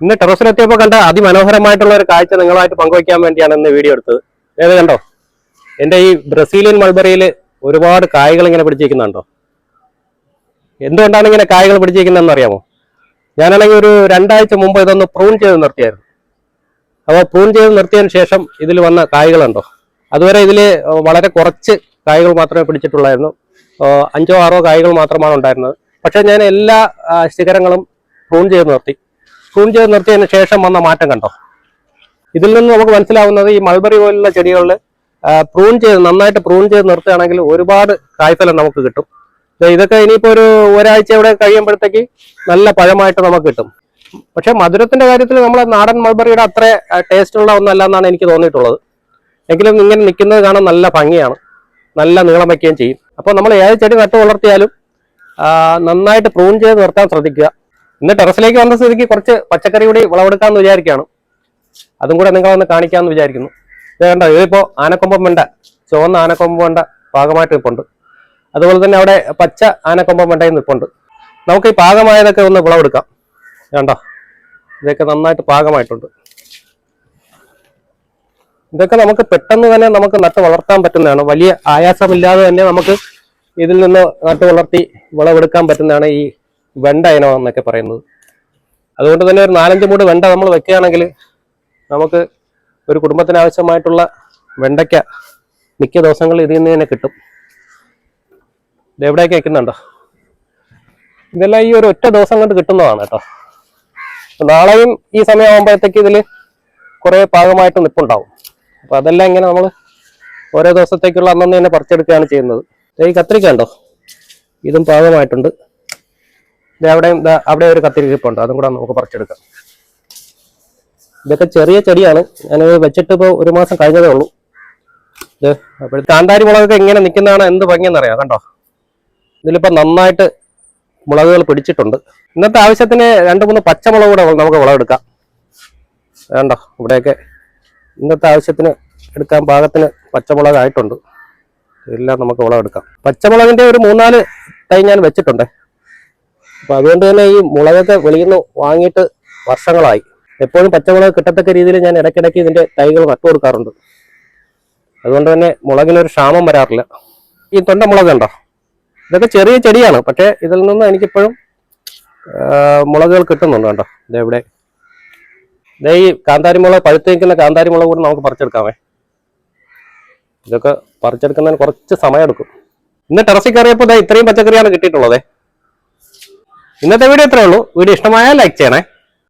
ഇന്ന് ടെറസിലെത്തിയപ്പോൾ കണ്ട അതിമനോഹരമായിട്ടുള്ള ഒരു കാഴ്ച നിങ്ങളായിട്ട് പങ്കുവയ്ക്കാൻ വേണ്ടിയാണ് ഇന്ന് വീഡിയോ എടുത്തത്. ഏത് കണ്ടോ? എന്റെ ഈ ബ്രസീലിയൻ മൾബറിയിൽ ഒരുപാട് കായകൾ ഇങ്ങനെ പിടിച്ചിരിക്കുന്നുണ്ടോ? എന്തുകൊണ്ടാണ് ഇങ്ങനെ കായകൾ പിടിച്ചിരിക്കുന്നതെന്ന് അറിയാമോ? ഞാനാണെങ്കിൽ ഒരു രണ്ടാഴ്ച മുമ്പ് ഇതൊന്ന് പ്രൂൺ ചെയ്ത് നിർത്തിയായിരുന്നു. അപ്പോൾ പ്രൂൺ ചെയ്ത് നിർത്തിയതിന് ശേഷം ഇതിൽ വന്ന കായകളുണ്ടോ? അതുവരെ ഇതിൽ വളരെ കുറച്ച് കായകൾ മാത്രമേ പിടിച്ചിട്ടുള്ളായിരുന്നു. അഞ്ചോ ആറോ കായകൾ മാത്രമാണ് ഉണ്ടായിരുന്നത്. പക്ഷേ ഞാൻ എല്ലാ ശിഖരങ്ങളും പ്രൂൺ ചെയ്ത് നിർത്തി. പ്രൂൺ ചെയ്ത് നിർത്തിയതിന് ശേഷം വന്ന മാറ്റം കണ്ടോ? ഇതിൽ നിന്ന് നമുക്ക് മനസ്സിലാവുന്നത് ഈ മൾബറി പോലുള്ള ചെടികളിൽ പ്രൂൺ ചെയ്ത് നന്നായിട്ട് പ്രൂൺ ചെയ്ത് നിർത്തുകയാണെങ്കിൽ ഒരുപാട് കായ്ഫലം നമുക്ക് കിട്ടും. ഇതൊക്കെ ഇനിയിപ്പോ ഒരു ഒരാഴ്ച ഇവിടെ കഴിയുമ്പോഴത്തേക്ക് നല്ല പഴമായിട്ട് നമുക്ക് കിട്ടും. പക്ഷെ മധുരത്തിന്റെ കാര്യത്തിൽ നമ്മളെ നാടൻ മൾബറിയുടെ അത്ര ടേസ്റ്റ് ഉള്ള ഒന്നല്ല എന്നാണ് എനിക്ക് തോന്നിയിട്ടുള്ളത്. എങ്കിലും ഇങ്ങനെ നിൽക്കുന്നത് കാണാൻ നല്ല ഭംഗിയാണ്. നല്ല നീളം വയ്ക്കുകയും ചെയ്യും. അപ്പോൾ നമ്മൾ ഏത് ചെടി നട്ടു വളർത്തിയാലും നന്നായിട്ട് പ്രൂൺ ചെയ്ത് നിർത്താൻ ശ്രദ്ധിക്കുക. ഇന്ന് ടെറസിലേക്ക് വന്ന സ്ഥിതിക്ക് കുറച്ച് പച്ചക്കറി കൂടി വിളവെടുക്കാമെന്ന് വിചാരിക്കുകയാണ്. അതും കൂടെ നിങ്ങളൊന്ന് കാണിക്കാമെന്ന് വിചാരിക്കുന്നു. ഇത് കണ്ടോ? ഇതിപ്പോ ആനക്കൊമ്പം വെണ്ട ചുവന്ന ആനക്കൊമ്പം വെണ്ട പാകമായിട്ട് നിൽപ്പുണ്ട്. അതുപോലെ തന്നെ അവിടെ പച്ച ആനക്കൊമ്പം വെണ്ടയും നിൽപ്പുണ്ട്. നമുക്ക് ഈ പാകമായതൊക്കെ ഒന്ന് വിളവെടുക്കാം. കണ്ടോ? ഇതൊക്കെ നന്നായിട്ട് പാകമായിട്ടുണ്ട്. ഇതൊക്കെ നമുക്ക് പെട്ടെന്ന് തന്നെ നമുക്ക് നട്ട് വളർത്താൻ പറ്റുന്നതാണ്. വലിയ ആയാസമില്ലാതെ തന്നെ നമുക്ക് ഇതിൽ നിന്ന് നട്ട് വളർത്തി വിളവെടുക്കാൻ പറ്റുന്നതാണ് ഈ വെണ്ട ഇനം എന്നൊക്കെ പറയുന്നത്. അതുകൊണ്ട് തന്നെ ഒരു നാലഞ്ച് മൂട് വെണ്ട നമ്മൾ വെക്കുകയാണെങ്കിൽ നമുക്ക് ഒരു കുടുംബത്തിന് ആവശ്യമായിട്ടുള്ള വെണ്ടയ്ക്ക മിക്ക ദിവസങ്ങളിൽ ഇതിൽ നിന്ന് തന്നെ കിട്ടും. ഇത് എവിടെയൊക്കെ വെക്കുന്നുണ്ടോ? ഇതെല്ലാം ഈ ഒരു ഒറ്റ ദിവസം കൊണ്ട് കിട്ടുന്നതാണ് കേട്ടോ. നാളെയും ഈ സമയമാകുമ്പോഴത്തേക്ക് ഇതിൽ കുറേ പാകമായിട്ട് നിപ്പുണ്ടാവും. അപ്പോൾ അതെല്ലാം ഇങ്ങനെ നമ്മൾ ഓരോ ദിവസത്തേക്കുള്ള അന്നന്ന് തന്നെ പറിച്ചെടുക്കുകയാണ് ചെയ്യുന്നത്. ഈ കത്തിരിക്ക ഉണ്ടോ ഇതും പാകമായിട്ടുണ്ട്. ദേ അവിടെ ഒരു കത്തിരിപ്പുണ്ട്. അതും കൂടെ നമുക്ക് പറിച്ചെടുക്കാം. ഇതൊക്കെ ചെറിയ ചെടിയാണ്. ഞാൻ വെച്ചിട്ട് ഇപ്പോൾ ഒരു മാസം കഴിഞ്ഞതേ ഉള്ളൂ. ഇത് അപ്പോൾ കാന്താരി മുളകൊക്കെ ഇങ്ങനെ നിൽക്കുന്നതാണ് എന്ത് ഭംഗിയെന്നറിയാം കണ്ടോ? ഇതിലിപ്പോൾ നന്നായിട്ട് മുളകുകൾ പിടിച്ചിട്ടുണ്ട്. ഇന്നത്തെ ആവശ്യത്തിന് രണ്ട് മൂന്ന് പച്ചമുളക് കൂടെ നമുക്ക് വിളവെടുക്കാം. വേണ്ടോ ഇവിടെയൊക്കെ ഇന്നത്തെ ആവശ്യത്തിന് എടുക്കാൻ പാകത്തിന് പച്ചമുളക് ആയിട്ടുണ്ട് എല്ലാം നമുക്ക് വിളവെടുക്കാം. പച്ചമുളകിന്റെ ഒരു മൂന്നാൽ തൈ ഞാൻ വെച്ചിട്ടുണ്ട്. അപ്പൊ അതുകൊണ്ട് തന്നെ ഈ മുളകൊക്കെ വെളിയിൽ നിന്ന് വാങ്ങിയിട്ട് വർഷങ്ങളായി. എപ്പോഴും പച്ചമുളക് കിട്ടത്തക്ക രീതിയിൽ ഞാൻ ഇടയ്ക്കിടയ്ക്ക് ഇതിന്റെ തൈകൾ നട്ടു കൊടുക്കാറുണ്ട്. അതുകൊണ്ട് തന്നെ മുളകിനൊരു ക്ഷാമം വരാറില്ല. ഈ തൊണ്ട മുളക് ഉണ്ടോ ഇതൊക്കെ ചെറിയ ചെടിയാണ്. പക്ഷേ ഇതിൽ നിന്ന് എനിക്കിപ്പോഴും മുളകുകൾ കിട്ടുന്നുണ്ട് കേട്ടോ ഇതെവിടെ ഇതേ ഈ കാന്താരി മുളക് പഴുത്ത് നിൽക്കുന്ന കാന്താരി മുളക് കൂടി നമുക്ക് പറിച്ചെടുക്കാമേ. ഇതൊക്കെ പറിച്ചെടുക്കുന്നതിന് കുറച്ച് സമയം എടുക്കും. ഇന്ന് ടെറസിൽ കയറിയപ്പോൾ ഇത്രയും പച്ചക്കറിയാണ് കിട്ടിയിട്ടുള്ളത്. ഇന്നത്തെ വീഡിയോ ഇത്രേ ഉള്ളൂ. വീഡിയോ ഇഷ്ടമായാൽ ലൈക്ക് ചെയ്യണേ.